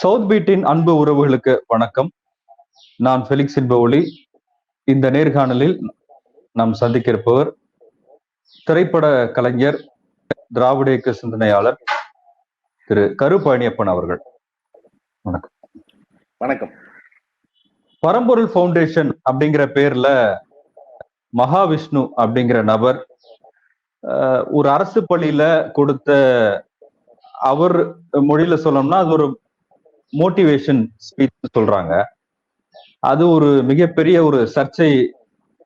South பீட்டின் அன்பு உறவுகளுக்கு வணக்கம். நான் ஃபெலிக்ஸ் இன்பஒளி இந்த நேர்காணலில் நாம் சந்திக்க இருப்பவர் திரைப்பட கலைஞர் திராவிட இயக்க சிந்தனையாளர் திரு கரு பழனியப்பன் அவர்கள். வணக்கம். வணக்கம். பரம்பொருள் ஃபவுண்டேஷன் அப்படிங்கிற பேர்ல மகாவிஷ்ணு அப்படிங்கிற நபர் ஒரு அரசு பள்ளியில கொடுத்த அவர் மொழியில சொல்லணும்னா அது ஒரு மோட்டிவேஷன் ஸ்பீச் சொல்றாங்க. அது ஒரு மிகப்பெரிய ஒரு சர்ச்சை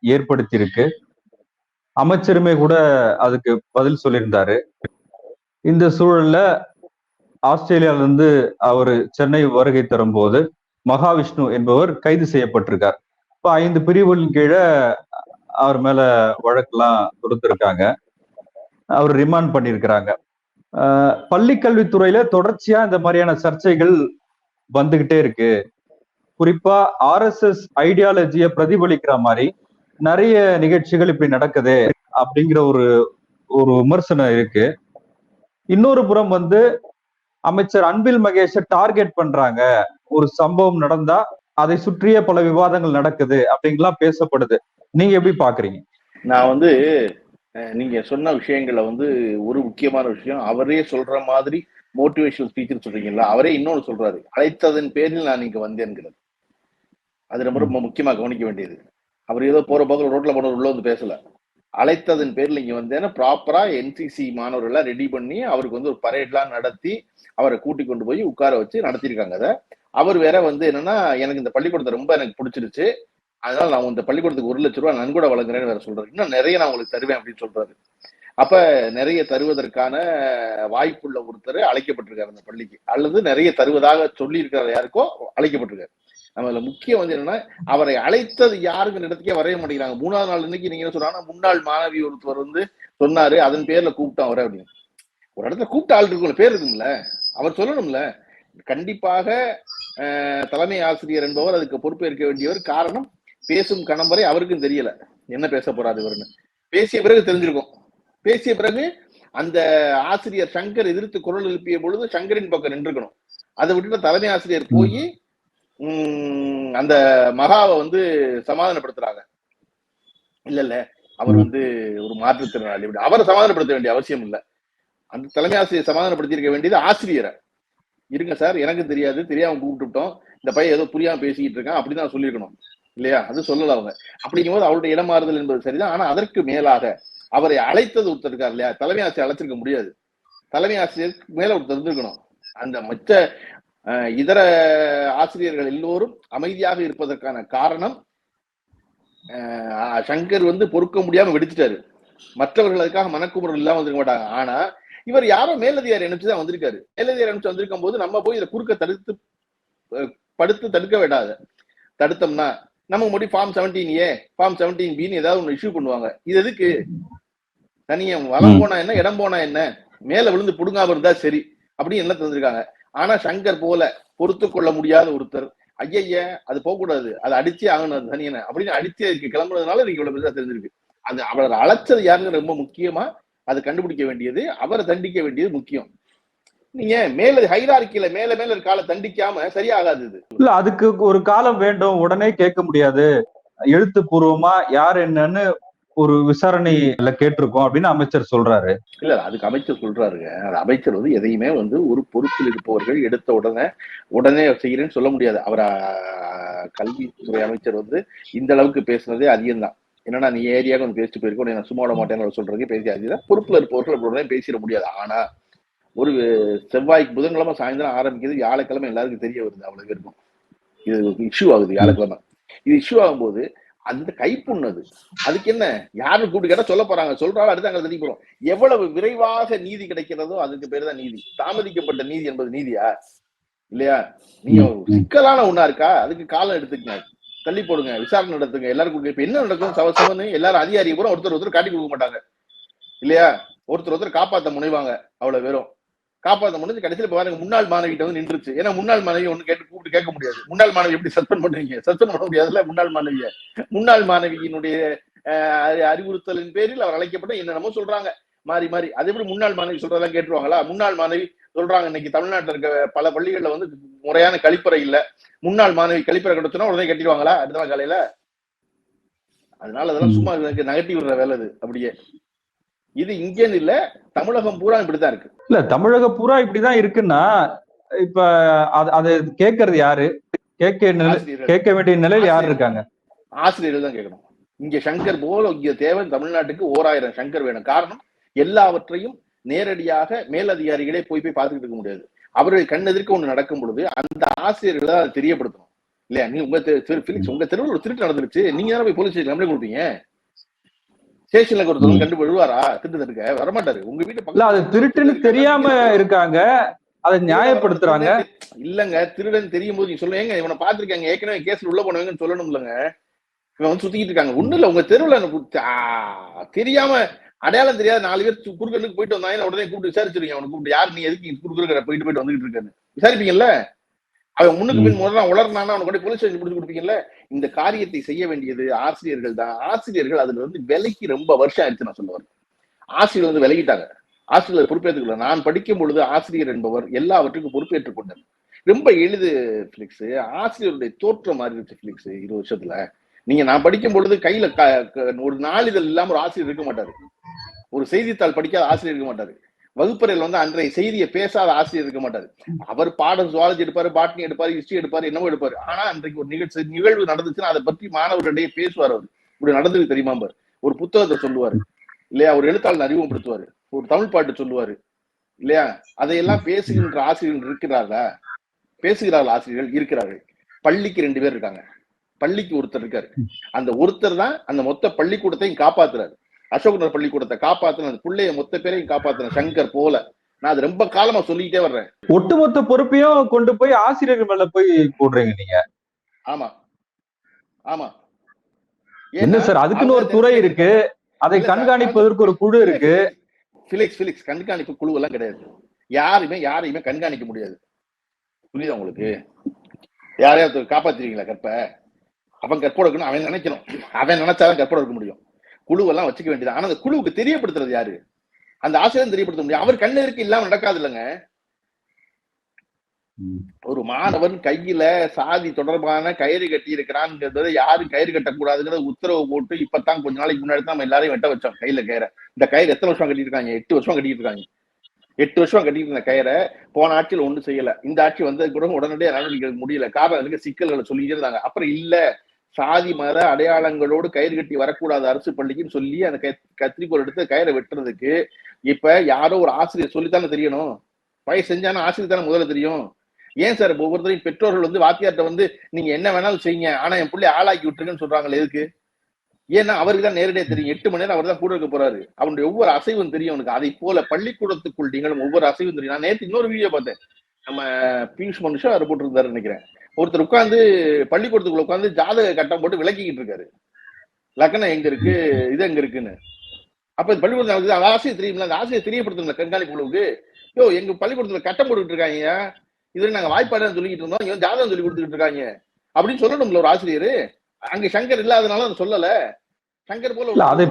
ஏற்படுத்தியிருக்கு. அமைச்சருமே கூட அதுக்கு பதில் சொல்லியிருந்தாரு. இந்த சூழல்ல ஆஸ்திரேலியால இருந்து அவர் சென்னை வருகை தரும்போது மகாவிஷ்ணு என்பவர் கைது செய்யப்பட்டிருக்கார். இப்ப ஐந்து பிரிவுகளின் கீழே அவர் மேல வழக்கெல்லாம் கொடுத்திருக்காங்க அவர் ரிமாண்ட் பண்ணியிருக்கிறாங்க. பள்ளி கல்வித்துறையில தொடர்ச்சியா இந்த மாதிரியான சர்ச்சைகள் வந்துகிட்டே இருக்கு. குறிப்பா ஆர்எஸ்எஸ் ஐடியாலஜிய பிரதிபலிக்கிற மாதிரி நிறைய நிகழ்ச்சிகள் இப்படி நடக்குது அப்படிங்கிற ஒரு ஒரு விமர்சனம் இருக்கு. இன்னொரு புறம் வந்து அமைச்சர் அன்பில் மகேஷ டார்கெட் பண்றாங்க. ஒரு சம்பவம் நடந்தா அதை சுற்றிய பல விவாதங்கள் நடக்குது அப்படிங்கலாம் பேசப்படுது. நீங்க எப்படி பாக்குறீங்க? நான் வந்து நீங்க சொன்ன விஷயங்கள்ல வந்து ஒரு முக்கியமான விஷயம். அவரே சொல்ற மாதிரி மோட்டிவேஷனல் ஸ்பீச் சொல்றீங்களா அவரே இன்னொன்னு சொல்றாரு. அழைத்ததன் பேரில் நான் இங்க வந்தேன்கிறது. அது ரொம்ப ரொம்ப முக்கியமா கவனிக்க வேண்டியது. அவர் ஏதோ போற போக்கில் ரோட்ல போன உள்ள வந்து பேசல. அழைத்ததன் பேர்ல இங்க வந்தேன்னா ப்ராப்பரா என்சிசி மாணவர்கள் ரெடி பண்ணி அவருக்கு வந்து ஒரு பரேட்லாம் நடத்தி அவரை கூட்டி கொண்டு போய் உட்கார வச்சு நடத்திருக்காங்க அதை. அவர் வேற வந்து என்னன்னா எனக்கு இந்த பள்ளிக்கூடத்தை ரொம்ப எனக்கு பிடிச்சிருச்சு. அதனால நான் இந்த பள்ளிக்கூடத்துக்கு ஒரு லட்ச ரூபா நன்கூட வழங்குறேன்னு வேற சொல்றாரு. இன்னும் நிறைய நான் உங்களுக்கு தருவேன் அப்படின்னு சொல்றாரு. அப்ப நிறைய தருவதற்கான வாய்ப்புள்ள ஒருத்தர் அழைக்கப்பட்டிருக்காரு அந்த பள்ளிக்கு. அல்லது நிறைய தருவதாக சொல்லி இருக்கிற யாருக்கோ அழைக்கப்பட்டிருக்காரு. நம்ம இதுல முக்கியம் வந்து என்னன்னா அவரை அழைத்தது யாருங்கிற இடத்துக்கே வரைய மாட்டேங்கிறாங்க. மூணாவது நாள் இன்னைக்கு நீங்க என்ன சொல்றாங்கன்னா முன்னாள் மாணவி ஒருத்தர் வந்து சொன்னாரு அதன் பேர்ல கூப்பிட்டான் அவரை அப்படின்னு. ஒரு இடத்துல கூப்பிட்ட ஆள் இருக்கும் பேர் இருக்கும்ல. அவர் சொல்லணும்ல. கண்டிப்பாக தலைமை ஆசிரியர் என்பவர் அதுக்கு பொறுப்பேற்க வேண்டியவர். காரணம் பேசும் கணம் வரை அவருக்கும் தெரியல. என்ன பேச போறாரு இவருன்னு. பேசிய பிறகு தெரிஞ்சிருக்கும். பேசிய பிறகு அந்த ஆசிரியர் சங்கர் எதிர்த்து குரல் எழுப்பிய பொழுது சங்கரின் பக்கம் நின்றுக்கணும். அதை விட்டுட்டு தலைமை ஆசிரியர் போய் உம் அந்த மகாவை வந்து சமாதானப்படுத்துறாங்க. இல்ல இல்ல. அவர் வந்து ஒரு மாற்றுத்திறனாளி. அவரை சமாதானப்படுத்த வேண்டிய அவசியம் இல்ல. அந்த தலைமை ஆசிரியர் சமாதானப்படுத்தியிருக்க வேண்டியது ஆசிரியரை. இருங்க சார் எனக்கு தெரியாது தெரியாம கூப்பிட்டுட்டோம். இந்த பையன் ஏதோ புரியாம பேசிக்கிட்டு இருக்கான் அப்படிதான் சொல்லியிருக்கணும். இல்லையா? அது சொல்லல அவங்க. அப்படிங்கும்போது அவருடைய இடமாறுதல் என்பது சரிதான். ஆனா அதற்கு மேலாக அவரை அழைத்தது ஒருத்தர் இருக்கார் இல்லையா? தலைமை ஆசிரியர் அழைச்சிருக்க முடியாது. தலைமை ஆசிரியர் மேல ஒருத்தர் இருந்திருக்கணும். அந்த மற்ற அஹ், இதர ஆசிரியர்கள் எல்லோரும் அமைதியாக இருப்பதற்கான காரணம் சங்கர் வந்து பொறுக்க முடியாம வெடிச்சிட்டாரு. மற்றவர்கள் அதுக்காக மனக்குமுறல் இல்லாம வந்திருக்க மாட்டாங்க. ஆனா இவர் யாரோ மேலதிகாரி அனுப்பிச்சு தான் வந்திருக்காரு. மேலதிகாரி அனுப்பிச்சு வந்திருக்கும் போது நம்ம போய் இதை குறுக்க தடுத்து படுத்து தடுக்க விடாது தடுத்தோம்னா நம்ம முடி form seventeen A form seventeen பின்னு ஏதாவது ஒன்று இஷ்யூ பண்ணுவாங்க. இது எதுக்கு? தனியா வளம் போனா என்ன இடம் போனா என்ன மேல விழுந்து புடுங்காம இருந்தா சரி அப்படின்னு என்ன தந்திருக்காங்க ஆனா சங்கர் போல பொறுத்து கொள்ள முடியாத ஒருத்தர் ஐயய்ய அது போகக்கூடாது அது அடிச்சே ஆகணும் அது தனியன அப்படின்னு அடிச்சே இருக்கு. கிளம்புறதுனால நீங்க இவ்வளவு பெருசா தெரிஞ்சிருக்கு. அது அவர் அழைச்சது யாருன்னு ரொம்ப முக்கியமா அதை கண்டுபிடிக்க வேண்டியது அவரை தண்டிக்க வேண்டியது முக்கியம். நீங்க மேல ஹைரார்க்கில மேல மேல ஆளை தண்டிக்காம சரியாகாது இது. இல்ல அதுக்கு ஒரு காலம் வேண்டும். உடனே கேட்க முடியாது. எழுத்துப்பூர்வமா யார் என்னன்னு ஒரு விசாரணையில கேட்டிருக்கோம் அப்படின்னு அமைச்சர் சொல்றாரு. இல்ல அதுக்கு அமைச்சர் சொல்றாருங்க. அமைச்சர் வந்து எதையுமே வந்து ஒரு பொறுப்பில் இருப்பவர்கள் எடுத்த உடனே உடனே செய்யறேன்னு சொல்ல முடியாது. அவர் கல்வித்துறை அமைச்சர் வந்து இந்த அளவுக்கு பேசுனதே அதிகம் தான் என்னன்னா நீ ஏரியாவுக்கு வந்து பேசிட்டு போயிருக்கோம் நான் சும்மா விட மாட்டேன்னு சொல்றதுக்கு பேசி அதிகம் பொறுப்புல இருப்பவர்கள் உடனே பேசிட முடியாது. ஆனா ஒரு செவ்வாய்க்கு புதன்கிழமை சாயந்தரம் ஆரம்பிக்கிறது வியாழக்கிழமை எல்லாருக்கும் தெரிய வருது அவ்வளவு இருக்கும் இது இஷ்யூ ஆகுது வியாழக்கிழமை. இது இஷ்யூ ஆகும்போது அந்த கைப்புண்ணது. அதுக்கு என்ன? யாரு கூப்பிட்டு கேட்டா சொல்ல போறாங்க. சொல்றாலும் அடுத்து அங்க தெரிய போறோம் எவ்வளவு விரைவாக நீதி கிடைக்கிறதோ அதுக்கு பேர் தான் நீதி. தாமதிக்கப்பட்ட நீதி என்பது நீதியா? இல்லையா? நீங்க சிக்கலான ஒண்ணா இருக்கா? அதுக்கு காலம் எடுத்துக்கங்க. தள்ளி போடுங்க விசாரணை நடத்துங்க. எல்லாரும் கூப்பிட்டு இப்ப என்ன நடக்கும்? சவசமன்னு எல்லாரும் அதிகாரி பூரா ஒருத்தர் ஒருத்தர் காட்டி கொடுக்க மாட்டாங்க. இல்லையா? ஒருத்தர் ஒருத்தர் காப்பாத்த முனைவாங்க. அவ்வளவு வெறும் காப்பாத்த முடிஞ்சு கடைசியில பாருங்க முன்னாள் மாணவிகிட்ட வந்து நின்றுச்சு. ஏன்னா முன்னாள் மாணவி ஒண்ணு கேட்டு கூப்பிட்டு கேட்க முடியாது. முன்னாள் மாணவி எப்படி சஸ்பெண்ட் பண்ணுவீங்க? சஸ்பெண்ட் பண்ண முடியாதுல்ல முன்னாள் மாணவிய. முன்னாள் மாணவியினுடைய அறிவுறுத்தலின் பேரில் அவர் அழைக்கப்பட்ட என்னென்னமோ சொல்றாங்க. மாறி மாறி. அது எப்படி முன்னாள் மாணவி சொல்றதெல்லாம் கேட்டுருவாங்களா? முன்னாள் மாணவி சொல்றாங்க. இன்னைக்கு தமிழ்நாட்டுல இருக்க பல பள்ளிகள்ல வந்து முறையான கழிப்பறை இல்ல. முன்னாள் மாணவி கழிப்பறை கிடைச்சுன்னா உடனே கட்டிடுவாங்களா அடுத்த நாள் காலையில? அதனால அதெல்லாம். சும்மா எனக்கு நகட்டி விடுற வேலை இது அப்படியே. இது இங்கேன்னு இல்ல தமிழகம் பூரா இப்படித்தான் இருக்கு. இல்ல தமிழக பூரா இப்படிதான் இருக்குன்னா இப்ப அது கேட்கறது யாரு? கேட்க கேட்க வேண்டிய நிலையில் யார் இருக்காங்க? ஆசிரியர்கள் தான் கேட்கணும். இங்க சங்கர் போல இங்க தேவை தமிழ்நாட்டுக்கு ஓராயிரம் சங்கர் வேணும். காரணம் எல்லாவற்றையும் நேரடியாக மேலதிகாரிகளே போய் போய் பார்த்துக்கிட்டு இருக்க முடியாது. அவர்கள் கண்ணெதிர்க்க ஒண்ணு நடக்கும் பொழுது அந்த ஆசிரியர்களை அதை தெரியப்படுத்தணும். இல்லையா? நீ உங்க பிலிக்ஸ் உங்க தெருவில் ஒரு திருட்டு நடந்துருச்சு. நீங்க தானே போய் போலீஸ் கம்ப்ளைண்ட் கொடுப்பீங்க ஸ்டேஷன்ல ம். கண்டு விழுவாரா? திருட்டு தடுக்க வரமாட்டாரு. உங்க வீட்டு இல்ல அது திருட்டுன்னு தெரியாம இருக்காங்க. அதை நியாயப்படுத்துறாங்க. இல்லங்க திருடன் தெரியும் போது நீங்க சொல்லுங்க. இவனை பாத்திருக்காங்க ஏற்கனவே கேஸ்ல உள்ள போனவங்கன்னு சொல்லணும் இல்லங்க இவன் வந்து சுத்திக்கிட்டு இருக்காங்க. ஒண்ணு இல்ல உங்க தெருவுல தெரியாம அடையாளம் தெரியாத நாலு பேர் குறுக்கனுக்கு போயிட்டு வந்தாங்க உடனே கூப்பிட்டு விசாரிச்சிருக்கீங்க அவனை கூப்பிட்டு யார் நீ எதுக்கு குறுக்குற போயிட்டு போயிட்டு வந்துகிட்டு இருக்கான்னு? விசாரிப்பீங்கல்ல? அவன் முன்னுக்கு பின் முதல்ல உளர்னானா அவனை கொண்டு போலீஸ் ஸ்டேஷன் பிடிச்சு கொடுப்பீங்கல்ல? இந்த காரியத்தை செய்ய வேண்டியது ஆசிரியர்கள் தான். ஆசிரியர்கள் அதுல வந்து விலைக்கு ரொம்ப வருஷம் ஆயிடுச்சு நான் சொல்லுவேன் ஆசிரியர் வந்து விலகிட்டாங்க. ஆசிரியர் பொறுப்பேற்றுக்கல. நான் படிக்கும் பொழுது ஆசிரியர் என்பவர் எல்லாவற்றுக்கும் பொறுப்பேற்றுக் கொண்டார் ரொம்ப எளிது பிளிக்ஸ் ஆசிரியருடைய தோற்றம் மாறி இருந்துச்சு பிளிக்ஸ் இருபது வருஷத்துல. நீங்க நான் படிக்கும் பொழுது கையில ஒரு நாளிதழ் இல்லாம ஒரு ஆசிரியர் இருக்க மாட்டாரு. ஒரு செய்தித்தாள் படிக்காத ஆசிரியர் இருக்க மாட்டாரு. வகுப்பறையில் வந்து அன்றைய செய்தியை பேசாத ஆசிரியர் இருக்க மாட்டாரு. அவர் பாடம் சுவாலஜி எடுப்பாரு பாட்னி எடுப்பாரு ஹிஸ்டரி எடுப்பாரு என்னவோ எடுப்பாரு. ஆனா அன்றைக்கு ஒரு நிகழ்ச்சி நிகழ்வு நடந்துச்சுன்னா அதை பற்றி மாணவர்களிடையே பேசுவார் அவர். இப்படி நடந்தது தெரியுமா ஒரு புத்தகத்தை சொல்லுவாரு. இல்லையா? ஒரு எழுத்தாளர் அறிமுகப்படுத்துவாரு. ஒரு தமிழ் பாட்டு சொல்லுவாரு. இல்லையா? அதையெல்லாம் பேசுகின்ற ஆசிரியர்கள் இருக்கிறார்களா? பேசுகிறார்கள் ஆசிரியர்கள் இருக்கிறார்கள். பள்ளிக்கு ரெண்டு பேர் இருக்காங்க. பள்ளிக்கு ஒருத்தர் இருக்காரு. அந்த ஒருத்தர் தான் அந்த மொத்த பள்ளிக்கூடத்தையும் காப்பாத்துறாரு. அசோகனர் பள்ளிக்கூடத்தை காப்பாத்துன அந்த பிள்ளைய மொத்த பேரையும் காப்பாத்துன சங்கர் போல. நான் அது ரொம்ப காலமா சொல்லிக்கிட்டே வர்றேன். ஒட்டுமொத்த பொறுப்பையும் கொண்டு போய் ஆசிரியர்கள் மேல போய் போடுறீங்க நீங்க. ஆமா. ஆமா. என்ன சார்? அதுக்குன்னு ஒரு துறை இருக்கு. அதை கண்காணிப்பதற்கு ஒரு குழு இருக்கு. பிலிக்ஸ் பிலிக்ஸ் கண்காணிப்பு குழு எல்லாம் கிடையாது. யாருமே யாரையுமே கண்காணிக்க முடியாது. புரியுதா உங்களுக்கு? யாரையாவது காப்பாத்துவீங்களா கற்ப? அவன் கற்போட இருக்கணும் அவன் நினைக்கணும். அவன் நினைச்சாதான் கற்போட இருக்க முடியும். குழுவெல்லாம் வச்சுக்க வேண்டியது? ஆனா அந்த குழுவுக்கு தெரியப்படுத்துறது யாரு? அந்த ஆசிரியர் தெரியப்படுத்த முடியும் அவர் கண்ணு இருக்கு இல்லாம நடக்காது இல்லைங்க. ஒரு மாணவன் கையில சாதி தொடர்பான கயிறு கட்டி இருக்கிறான்ங்கிறத யாரும் கயிறு கட்டக்கூடாதுங்கிறது உத்தரவு போட்டு இப்பதான் கொஞ்ச நாளைக்கு முன்னாடி தான் நம்ம எல்லாரையும் வெட்ட வச்சோம் கையில கயிறை. இந்த கயிறு எத்தனை வருஷம் கட்டிட்டு இருக்காங்க எட்டு வருஷம் கட்டிட்டு இருக்காங்க எட்டு வருஷம் கட்டிட்டு இருந்த கயிறை போன ஆட்சியில் ஒண்ணும் செய்யல. இந்த ஆட்சி வந்தது கூட உடனடியாக நடவடிக்கை முடியல. காரணம் சிக்கல்களை சொல்லிட்டே இருந்தாங்க. அப்புறம் இல்ல. சாதி மத அடையாளங்களோடு கயிறு கட்டி வரக்கூடாது அரசு பள்ளிக்குன்னு சொல்லி அந்த கை- கத்திரிக்கோல் எடுத்து கயிறை வெட்டுறதுக்கு இப்ப யாரோ ஒரு ஆசிரியர் சொல்லித்தானே தெரியணும். பையன் செஞ்சானா ஆசிரியர் தானே முதல்ல தெரியும். ஏன் சார் ஒவ்வொருத்தரையும் பெற்றோர்கள் வந்து வாத்தியார்ட்ட வந்து நீங்க என்ன வேணாலும் செய்யுங்க ஆனா என் பிள்ளை ஆளாக்கி விட்டுருங்கன்னு சொல்றாங்களே எதுக்கு? ஏன்னா அவருக்கு தான் நேரடியாக தெரியும். எட்டு மணி நேரம் அவர் தான் கூட இருக்க போறாரு. அவனுடைய ஒவ்வொரு அசைவும் தெரியும் அவனுக்கு. அதை போல பள்ளிக்கூடத்துக்குள் நீங்களும் ஒவ்வொரு அசைவும் தெரியும். நான் நேற்று இன்னொரு வீடியோ பார்த்தேன். நம்ம பியூஷ் மனுஷா அவர் போட்டிருந்தாரு நினைக்கிறேன். ஒருத்தர் உட்கார்ந்து பள்ளிக்கூடத்துக்குள்ள உட்கார்ந்து ஜாதக கட்டம் போட்டு விளக்கிக்கிட்டு இருக்காரு. லக்கணம் எங்க இருக்கு? இது எங்க இருக்குன்னு. அப்ப இந்த பள்ளிக்கூடத்துல அந்த ஆசிரியர் தெரியுமில்ல அந்த ஆசிரியர் தெரியப்படுத்தணும் கண்காணிப்பு குழுவுக்கு யோ எங்க பள்ளிக்கூடத்துல கட்டம் போட்டுக்கிட்டு இருக்காங்க. இதுல நாங்க வாய்ப்பாடு சொல்லிக்கிட்டு இருந்தோம். இவன் ஜாதகம் சொல்லி கொடுத்துக்கிட்டு இருக்காங்க. அப்படின்னு சொல்லணும்ல ஒரு ஆசிரியர். அங்க சங்கர் இல்லாதனால அதை சொல்லல. சங்கர் போல அதை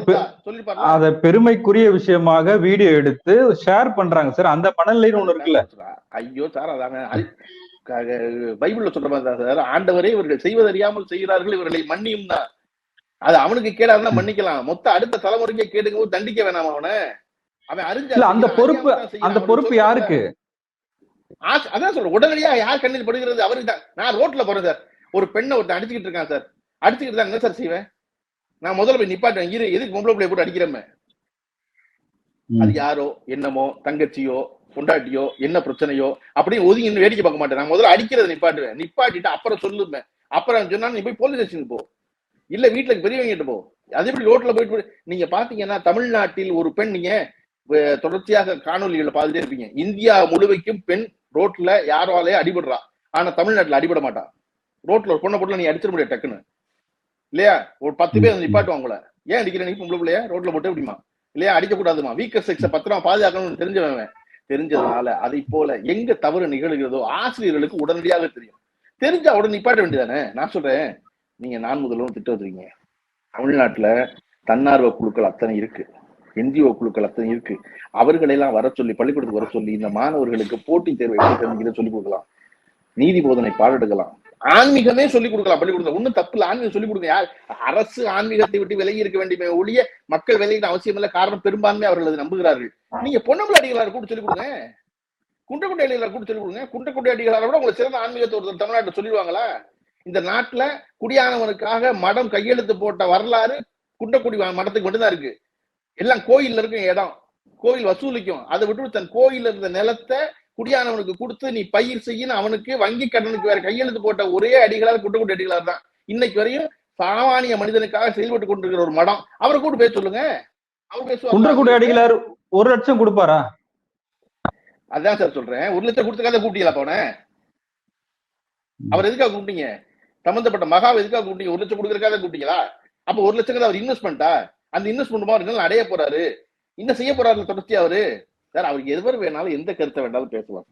அத பெருமைக்குரிய விஷயமாக வீடியோ எடுத்து ஷேர் பண்றாங்க சார். அந்த மனநிலைன்னு ஒண்ணு இருக்குல்ல. ஐயோ சார் அதாங்க. பைபிள்ல சொல்ற மாதிரி தான் சார். ஆண்டவரே இவர்கள் செய்வதறியாமல் செய்கிறார்கள் இவர்களை மன்னியும் தான் அது அவனுக்கு கேடா இருந்தா மன்னிக்கலாம். மொத்த அடுத்த தலைமுறைக்கே கேடுங்க போது தண்டிக்க வேணாம் அவனை? அவன் அறிஞ்சா அந்த பொறுப்பு. அந்த பொறுப்பு. யாருக்கு? அதான் சொல்றேன். உடனடியா யார் கண்ணில் படுகிறது? அவருக்கு தான். நான் ரோட்ல போறேன் சார். ஒரு பெண்ணை ஒருத்தன் அடிச்சுக்கிட்டு இருக்கான் சார். அடிச்சுக்கிட்டு தான் என்ன சார் செய்வேன்? நான் முதல்ல போய் நிப்பாட்டுவேன். இரு எதுக்கு பொம்பளை பிள்ளைய போட்டு அடிக்கிறேன் அது யாரோ என்னமோ தங்கச்சியோ பொண்டாட்டியோ என்ன பிரச்சனையோ அப்படின்னு ஒதுங்கி வேடிக்கை பார்க்க மாட்டேன். நான் முதல்ல அடிக்கிறத நிப்பாட்டுவேன். நிப்பாட்டிட்டு அப்புறம் சொல்லுவேன். அப்புறம் சொன்னா நீ போய் போலீஸ் ஸ்டேஷனுக்கு போ. இல்ல வீட்டுல பெரியவங்க போ. அது எப்படி ரோட்ல போயிட்டு போய்- நீங்க பாத்தீங்கன்னா தமிழ்நாட்டில் ஒரு பெண் நீங்க தொடர்ச்சியாக காணொலிகளை பார்த்துட்டே இருப்பீங்க. இந்தியா முழுவைக்கும் பெண் ரோட்ல யாராலே அடிபடுறா. ஆனா தமிழ்நாட்டுல அடிபட மாட்டா. ரோட்ல ஒரு பொண்ணை போட்டுல நீ அடிச்சிட முடியாது டக்குன்னு. இல்லையா? ஒரு பத்து பேர் நிப்பாட்டுவாங்க உங்களை ஏன் அடிக்கிற நீ? பொம்பளை பிள்ளைய? ரோட்ல போட்டு எப்படிமா இல்லையா? அடிக்க கூடாதுமா வீக்கர் செக்ஸ பத்திரமா பாதுகாக்கணும்னு தெரிஞ்சவன் தெரிஞ்சதுனால அதை போல எங்க தவறு நிகழ்கிறதோ ஆசிரியர்களுக்கு உடனடியாக தெரியும். தெரிஞ்சா உடனே நிப்பாட்ட வேண்டியதானே நான் சொல்றேன். நீங்க நான் முதல்வரும் திட்டம் வச்சிருக்கீங்க தமிழ்நாட்டுல தன்னார்வ குழுக்கள் அத்தனை இருக்கு. என்ஜிஓ குழுக்கள் அத்தனை இருக்கு. அவர்களை எல்லாம் வர சொல்லி பள்ளிக்கூடத்துக்கு வர சொல்லி இந்த மாணவர்களுக்கு போட்டி தேர்வை எப்படி தெரிஞ்சுக்கிறத சொல்லிக் கொடுக்கலாம். நீதி போதனை பாடெடுக்கலாம் ஆன்மீகமே சொல்லிக் கொடுக்கலாம் பள்ளிக்கூடத்துல. ஒண்ணும் தப்பு இல்ல. ஆன்மீகம் சொல்லிக் கொடுங்க. யார்? அரசு ஆன்மீகத்தை விட்டு விலகி இருக்க வேண்டிய ஒழிய மக்கள் விலகின அவசியம் இல்லை. காரணம் பெரும்பான்மை அவர்கள் அதை நம்புகிறார்கள். நீங்க பொன்னம்பல அடிகளார் கூட சொல்லிக் கொடுங்க. குன்றக்குடி அடிகளார் கூட சொல்லிக் கொடுங்க. குன்றக்குடி அடிகளார் கூட உங்களுக்கு சிறந்த ஆன்மீகத்தை ஒருத்தர் தமிழ்நாட்டில் சொல்லிடுவாங்களா? இந்த நாட்டுல குடியானவனுக்காக மடம் கையெழுத்து போட்ட வரலாறு குண்டக்குடி மடத்துக்கு மட்டும்தான் இருக்கு. எல்லாம் கோயில்ல இருக்கும் இடம். கோயில் வசூலிக்கும். அதை விட்டு தன் கோயில்ல இருந்த நிலத்தை குடியானவனுக்கு கொடுத்து நீ பயிர் செய்யணும் அவனுக்கு வங்கி கடனுக்கு வேற கையெழுத்து போட்ட ஒரே அடிகளார் குன்றக்குடி அடிகளார் தான். இன்னைக்கு வரையும் சாமானிய மனிதனுக்காக செயல்பட்டு கொண்டிருக்கிற ஒரு மடம். அவரை கூட பேச சொல்லுங்க. குன்றக்குடி அடிகளார் ஒரு லட்சம் கொடுப்பாரா? அதான் சார் சொல்றேன். ஒரு லட்சம் கொடுத்துக்காத கூப்பிட்டீங்களா போன அவர் எதுக்காக கூப்பிட்டீங்க? சம்பந்தப்பட்ட மகாவை எதுக்காக கூப்பிட்டீங்க? ஒரு லட்சம் கொடுக்கறதுக்காக கூப்பிட்டீங்களா? அப்ப ஒரு லட்சம் அவர் இன்வெஸ்ட்மெண்டா அந்த இன்வெஸ்ட்மெண்ட் அவர் என்ன அடைய போறாரு? என்ன செய்ய போறாரு தொடர்ச்சி அவரு? சார் அவருக்கு எவர் வேணாலும் எந்த கருத்தை வேணாலும் பேசலாம்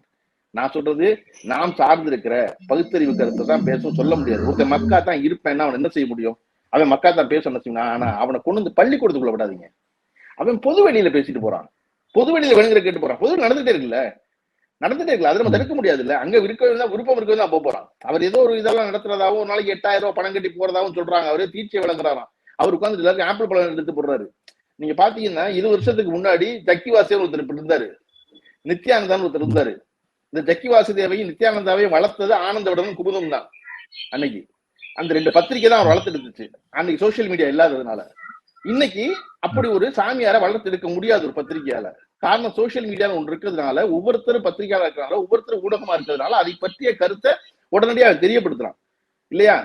நான் சொல்றது நாம் சார்ந்திருக்கிற பகுத்தறிவு கருத்தை தான் பேசவும் சொல்ல முடியாது. ஒருத்தன் மக்கா தான் இருப்பேன்னா அவன் என்ன செய்ய முடியும்? அவன் மக்கா தான் பேச செய்யணும் ஆனா அவனை கொண்டு வந்து பள்ளிக்கூடத்துக்குள்ள விடாதீங்க. அவன் பொது வெளியில பேசிட்டு போறான். பொது வெளியில வேணுங்கிற கேட்டு போறான். பொது நடந்துட்டே இருக்குல்ல? நடந்துட்டே இருக்கல அதை நம்ம தடுக்க முடியாது இல்ல அங்க இருக்க விருப்பம் இருக்க தான் போக போறான். அவர் ஏதோ ஒரு இதெல்லாம் நடத்துறதாவும் ஒரு நாளைக்கு எட்டாயிரம் ரூபாய் பணம் கட்டி போறதாவும் சொல்றாங்க. அவரே தீட்சை விளங்குறாராம் அவர் உட்காந்து எல்லாருக்கும் ஆப்பிள் பழம் எடுத்து போடுறாரு. நீங்க பாத்தீங்கன்னா இது வருஷத்துக்கு முன்னாடி ஜக்கி வாசியர் ஒருத்தர் இப்படி இருந்தாரு. நித்யானந்தான்னு ஒருத்தர் இருந்தாரு. இந்த ஜக்கி வாசுதேவையும் நித்யானந்தாவையும் வளர்த்தது ஆனந்த விடனும் குமுதம் தான் அன்னைக்கு. அந்த ரெண்டு பத்திரிக்கை தான் அவர் வளர்த்தெடுத்துச்சு அன்னைக்கு சோசியல் மீடியா இல்லாததுனால. இன்னைக்கு அப்படி ஒரு சாமியாரை வளர்த்தெடுக்க முடியாது ஒரு பத்திரிகையால காரணம் சோசியல் மீடியால ஒன்று இருக்கிறதுனால ஒவ்வொருத்தரும் பத்திரிகையாளர் இருக்கிறனால ஒவ்வொருத்தரும் ஊடகமா இருக்கிறதுனால அதை பற்றிய கருத்தை உடனடியாக தெரியப்படுத்தலாம். இல்லையா?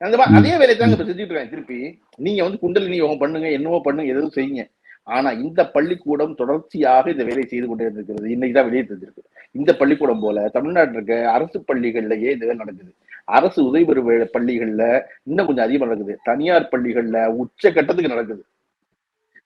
அந்த மா- அதே வேலையை தாங்க இப்ப செஞ்சுட்டு இருக்காங்க திருப்பி நீங்க வந்து குண்டலினி யோகம் பண்ணுங்க என்னவோ பண்ணுங்க எதுவும் செய்யுங்க. ஆனா இந்த பள்ளிக்கூடம் தொடர்ச்சியாக இந்த வேலையை செய்து கொண்டே இருக்கிறது. இன்னைக்கு தான் வெளியே தெரிஞ்சிருக்கு. இந்த பள்ளிக்கூடம் போல தமிழ்நாட்டில் இருக்க அரசு பள்ளிகள்லயே இது நடக்குது. அரசு உதவி பெறும் பள்ளிகள்ல இன்னும் கொஞ்சம் அதிகமா நடக்குது. தனியார் பள்ளிகள்ல உச்ச கட்டத்துக்கு நடக்குது.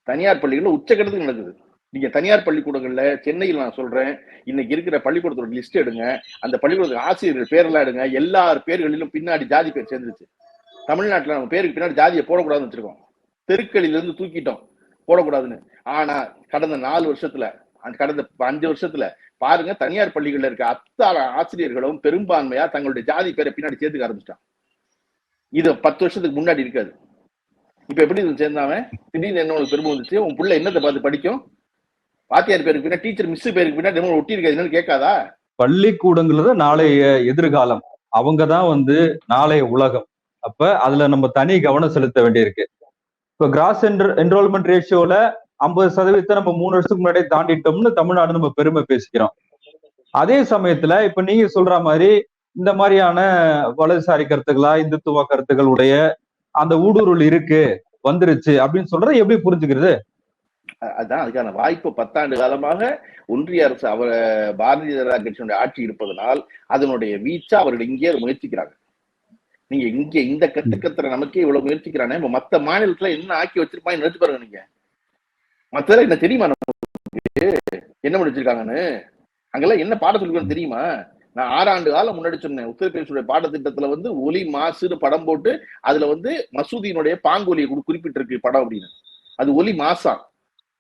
தனியார் பள்ளிகள்ல உச்ச கட்டத்துக்கு நடக்குது. நீங்க தனியார் பள்ளிக்கூடங்கள்ல சென்னையில் நான் சொல்றேன் இன்னைக்கு இருக்கிற பள்ளிக்கூடத்தோட லிஸ்ட் எடுங்க. அந்த பள்ளிக்கூடத்துக்கு ஆசிரியர்கள் பேரெல்லாம் எடுங்க. எல்லார் பேர்களிலும் பின்னாடி ஜாதி பேர் சேர்ந்துருச்சு. தமிழ்நாட்டில் நம்ம பேருக்கு பின்னாடி ஜாதியை போடக்கூடாதுன்னு வச்சிருக்கோம். தெருக்களிலிருந்து தூக்கிட்டோம். போடக்கூடாதுன்னு. ஆனா கடந்த நாலு வருஷத்துல கடந்த அஞ்சு வருஷத்துல பாருங்க தனியார் பள்ளிகள்ல இருக்க அத்தனை ஆசிரியர்களும் பெரும்பான்மையா தங்களுடைய ஜாதி பேரை பின்னாடி சேர்த்துக்க ஆரம்பிச்சிட்டான். இது பத்து வருஷத்துக்கு முன்னாடி இருக்காது. இப்ப எப்படி இது சேர்ந்தாவன் திடீர்னு என்ன உனக்கு பெருமை வந்துச்சு? உன் பிள்ளை என்னத்தை பார்த்து படிக்கும்? வாத்தியார் பேருக்கு பின்னாடி டீச்சர் மிஸ் பேருக்கு பின்னாடி என்ன ஒட்டி இருக்காது? என்னன்னு கேட்காதா? பள்ளிக்கூடங்கிறது நாளைய எதிர்காலம். அவங்க தான் வந்து நாளைய உலகம். அப்ப அதுல நம்ம தனி கவனம் செலுத்த வேண்டியிருக்கு. இப்ப கிராஸ் என்ரோல்மெண்ட் ரேஷியோல ஐம்பது சதவீதத்தை நம்ம மூணு வருஷத்துக்கு முன்னாடியே தாண்டிட்டோம்னு தமிழ்நாடு நம்ம பெருமை பேசிக்கிறோம். அதே சமயத்துல இப்ப நீங்க சொல்ற மாதிரி இந்த மாதிரியான வலதுசாரி கருத்துக்களா இந்துத்துவ கருத்துக்களுடைய அந்த ஊடுருள் இருக்கு வந்துருச்சு அப்படின்னு சொல்றதை எப்படி புரிஞ்சுக்கிறது? அதான் அதுக்கான வாய்ப்பு பத்தாண்டு காலமாக ஒன்றிய அரசு அவர் பாரதிய ஜனதா கட்சியினுடைய ஆட்சி இருப்பதனால் அதனுடைய வீச்சா அவர்கள் இங்கே முயற்சிக்கிறாங்க நீங்க இங்க இந்த கட்டுக்கத்துல நமக்கே இவ்வளவு முயற்சிக்கிறானே? இப்ப மத்த மாநிலத்துல என்ன ஆக்கி வச்சிருப்பாங்க நினைச்சு பாருங்க நீங்க. மத்ததெல்லாம் என்ன தெரியுமா என்ன பண்ணி வச்சிருக்காங்கன்னு? அங்கெல்லாம் என்ன பாடம் சொல்லிக்கணும் தெரியுமா? நான் ஆறாண்டு காலம் முன்னாடி சொன்னேன். உத்தரப்பிரதேசுடைய பாடத்திட்டத்துல வந்து ஒலி மாசுன்னு படம் போட்டு அதுல வந்து மசூதியினுடைய பாங்கொலியை குறி- குறிப்பிட்டிருக்கு படம் அப்படின்னு. அது ஒலி மாசா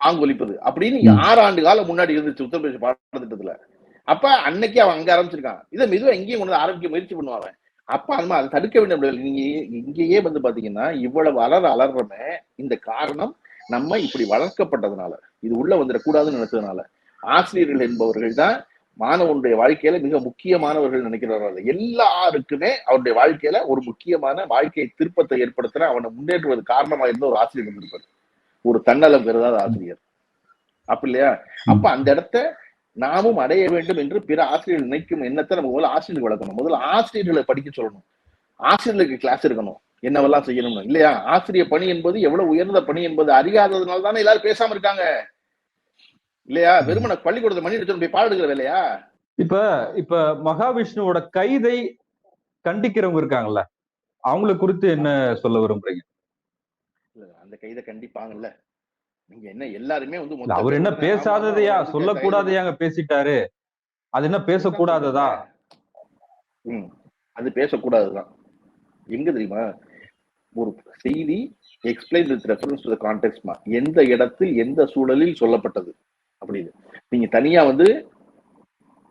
பாங்கொலிப்பது அப்படின்னு ம். ஆறாண்டு காலம் முன்னாடி இருந்துச்சு உத்தரப்பிரதேச பாடத்திட்டத்துல. அப்ப அன்னைக்கு அவன் அங்க ஆரம்பிச்சிருக்கான். இதை மெதுவா எங்கேயும் கொண்டு ஆரம்பிக்க முயற்சி பண்ணுவாங்க அப்ப அந்த அதை தடுக்க வேண்டிய நீங்க இங்கேயே வந்து பாத்தீங்கன்னா இவ்வளவு அலற அலறமே இந்த காரணம் நம்ம இப்படி வளர்க்கப்பட்டதுனால இது உள்ள வந்துடக்கூடாதுன்னு நினைச்சதுனால ஆசிரியர்கள் என்பவர்கள் தான் மாணவனுடைய வாழ்க்கையில மிக முக்கியமானவர்கள் நினைக்கிறார்கள். எல்லாருக்குமே அவருடைய வாழ்க்கையில ஒரு முக்கியமான வாழ்க்கை திருப்பத்தை ஏற்படுத்துற அவனை முன்னேற்றுவது காரணமா இருந்த ஒரு ஆசிரியர் இருந்திருப்பார். ஒரு தன்னலம் பெறுதாத ஆசிரியர். அப்ப இல்லையா? அப்ப அந்த இடத்த நாமும் அடைய வேண்டும் என்று பிற ஆசிரியர்கள் நினைக்கும் எண்ணத்தை நம்ம முதல்ல ஆசிரியர்கள் வளர்க்கணும். முதல்ல ஆசிரியர்களை படிக்க சொல்லணும். ஆசிரியர்களுக்கு கிளாஸ் இருக்கணும். என்னவெல்லாம் செய்யணும்னு. இல்லையா? ஆசிரியர் பணி என்பது எவ்வளவு உயர்ந்த பணி என்பது அறியாததுனால தானே எல்லாரும் பேசாம இருக்காங்க. இல்லையா? வெறுமனை பள்ளிக்கூடத்தை மணி எடுத்து போய் பாடம் எடுக்கிற வேலையா? இப்ப இப்ப மகாவிஷ்ணுவோட கைதை கண்டிக்கிறவங்க இருக்காங்கல்ல? அவங்கள குறித்து என்ன சொல்ல விரும்புறீங்க? இல்ல, அந்த கைதை கண்டிப்பாங்கல்ல. நீங்க என்ன எல்லாருமே வந்து அவர் என்ன பேசாததையா சொல்லக்கூடாததையாங்க பேசிட்டாரு. அது என்ன பேசக்கூடாததா? ம் அது பேசக்கூடாதுதான். எங்க தெரியுமா? ஒரு செய்தி எக்ஸ்பிளைன் வித் ரெஃபரன்ஸ் டு கான்டெக்ட்மா எந்த இடத்தில் எந்த சூழலில் சொல்லப்பட்டது? அப்படின்னு. நீங்க தனியா வந்து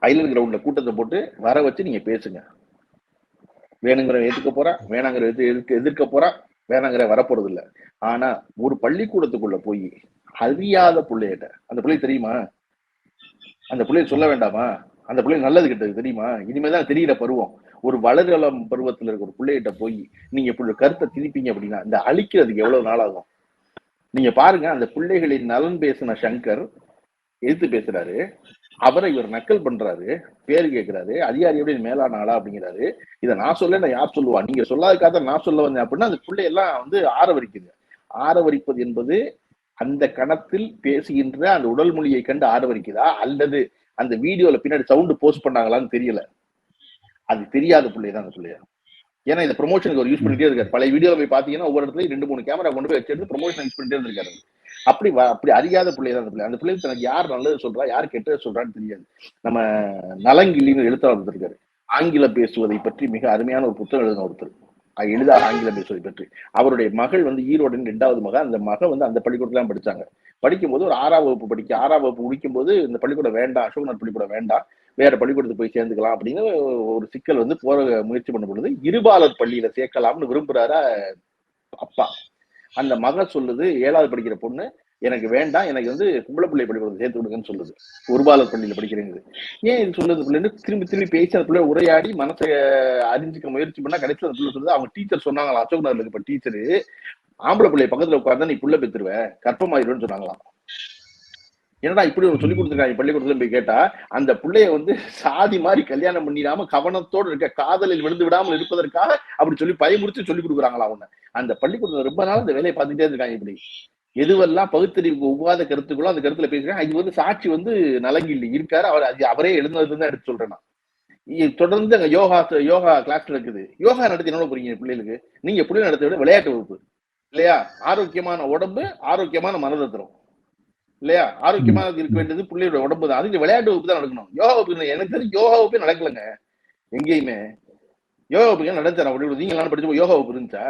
ஐலண்ட் கிரவுண்ட்ல கூட்டத்தை போட்டு வர வச்சு நீங்க பேசுங்க. வேணுங்கிற எதிர்க்க போறா வேணாங்கிற எதிர்க்க எதிர்க்க போறா வேணாங்கிற வரப்போறது இல்ல ஆனா ஒரு பள்ளிக்கூடத்துக்குள்ள போய் அறியாத பிள்ளைகிட்ட அந்த பிள்ளை தெரியுமா? அந்த பிள்ளைய சொல்ல வேண்டாமா? அந்த பிள்ளை நல்லது கெட்டது தெரியுமா? இனிமேதான் தெரியிற பருவம். ஒரு வளர்கலம் பருவத்துல இருக்க ஒரு பிள்ளைகிட்ட போய் நீங்க இப்படி கருத்தை திணிப்பீங்க அப்படின்னா இந்த அழிக்கிறதுக்கு எவ்வளவு நாள் ஆகும்? நீங்க பாருங்க அந்த பிள்ளைகளின் நலன் பேசின சங்கர் எதிர்த்து பேசுறாரு. அவரை இவர் நக்கல் பண்றாரு பேர் கேட்கிறாரு அதிகாரியோட மேலான ஆளா அப்படிங்கிறாரு. இதை நான் சொல்ல நான் யார் சொல்லுவா? நீங்க சொல்லாதுக்காக நான் சொல்ல வந்தேன் அப்படின்னா அந்த பிள்ளை எல்லாம் வந்து ஆரவரிக்குது. ஆரவரிப்பது என்பது அந்த கணத்தில் பேசுகின்ற அந்த உடல் மொழியை கண்டு ஆரவரிக்குதா? அல்லது அந்த வீடியோல பின்னாடி சவுண்ட் போஸ்ட் பண்ணாங்களான்னு தெரியல. அது தெரியாத பிள்ளை தான் அந்த பிள்ளையா. ஏன்னா இந்த ப்ரொமோஷனுக்கு ஒரு யூஸ் பண்ணிட்டே இருக்காரு. பழைய வீடியோல போய் பாத்தீங்கன்னா ஒவ்வொரு இடத்துலயும் ரெண்டு மூணு கேமரா கொண்டு போய் வச்சிருந்து ப்ரொமோஷன் யூஸ் பண்ணிட்டே இருந்திருக்காரு. அப்படி வ- அப்படி அறியாத பிள்ளை தான் அந்த பிள்ளை. அந்த பிள்ளை தனக்கு யார் நல்லது சொல்றா யார் கெட்டது சொல்றான்னு தெரியாது. நம்ம நலங்கிலின்னு எழுத்தாளர் இருக்காரு ஆங்கிலம் பேசுவதை பற்றி மிக அருமையான ஒரு புத்தகம் எழுதின ஒருத்தர். எளிதாக ஆங்கிலம் பேசுவதை பற்றி. அவருடைய மகள் வந்து ஈரோடு ரெண்டாவது மகள் அந்த மகள் வந்து அந்த பள்ளிக்கூடத்துல படிச்சாங்க. படிக்கும்போது ஒரு ஆறாம் வகுப்பு படிக்க ஆறாம் வகுப்பு முடிக்கும் போது இந்த பள்ளிக்கூடம் வேண்டாம் அசோகநாத் பள்ளிக்கூடம் வேண்டாம் வேற பள்ளிக்கூடத்துக்கு போய் சேர்ந்துக்கலாம் அப்படின்னு ஒரு சிக்கல் வந்து போற முயற்சி பண்ண பொழுது இருபாலர் பள்ளியில சேர்க்கலாம்னு விரும்புறாரா அப்பா. அந்த மகன் சொல்லுது ஏழாவது படிக்கிற பொண்ணு எனக்கு வேண்டாம் எனக்கு வந்து கும்பளை பிள்ளை படிக்கிறது சேர்த்து விடுங்கன்னு சொல்லுது. ஒருபாலர் பள்ளியில படிக்கிறேங்குது. ஏன் இது சொல்லுது பிள்ளைன்னு திரும்பி திரும்பி பேசி அந்த பிள்ளை உரையாடி மனசை அறிஞ்சிக்க முயற்சி பண்ணா கடைசியில் அந்த பிள்ளை சொல்லுது அவங்க டீச்சர் சொன்னாங்களா அசோக் இப்ப டீச்சரு ஆம்பளை பிள்ளை பக்கத்துல உட்கார்ந்தா நீ புள்ள பெத்துருவ கற்பமாயிருவேன்னு சொன்னாங்களாம். என்னடா இப்படி ஒரு சொல்லி கொடுத்துருக்காங்க பள்ளிக்கூடத்துல போய் கேட்டா அந்த பிள்ளைய வந்து சாதி மாதிரி கல்யாணம் பண்ணிடாம கவனத்தோடு இருக்க காதலில் விழுந்து விடாமல் இருப்பதற்காக அப்படி சொல்லி பயமுறுத்தி சொல்லி கொடுக்குறாங்களா உன்ன அந்த பள்ளிக்கூடத்துல ரொம்ப நாள் அந்த வேலையை பார்த்துட்டே இருக்காங்க இப்படி. எதுவெல்லாம் பகுத்தறிவுக்கு ஒவ்வாத கருத்துக்களோ அந்த கருத்துல பேசுறாங்க. இது வந்து சாட்சி வந்து நலங்கி இல்லை இருக்காரு அவர் அது அவரே எழுந்ததுன்னு தான் எடுத்து சொல்றேன் நான். தொடர்ந்து அங்க யோகா யோகா கிளாஸ் நடக்குது யோகா நடத்தி என்ன போறீங்க பிள்ளைகளுக்கு? நீங்க பிள்ளை நடத்த விட விளையாட்டு வகுப்பு. இல்லையா? ஆரோக்கியமான உடம்பு ஆரோக்கியமான மனதத்திரம் இல்லையா? ஆரோக்கியமா இருக்க வேண்டியது பிள்ளையோட உடம்பு தான். அதுக்கு விளையாட்டு வகுப்பு தான் நடக்கணும். யோகா வகுப்பு. எனக்கு தெரிஞ்சு யோகா வகுப்பே நடக்கலங்க. எங்கேயுமே. யோகா வகுப்பு நடந்துச்சா. அப்படி நீங்க எல்லாம் படிச்சு யோகா வகுப்பு இருந்துச்சா?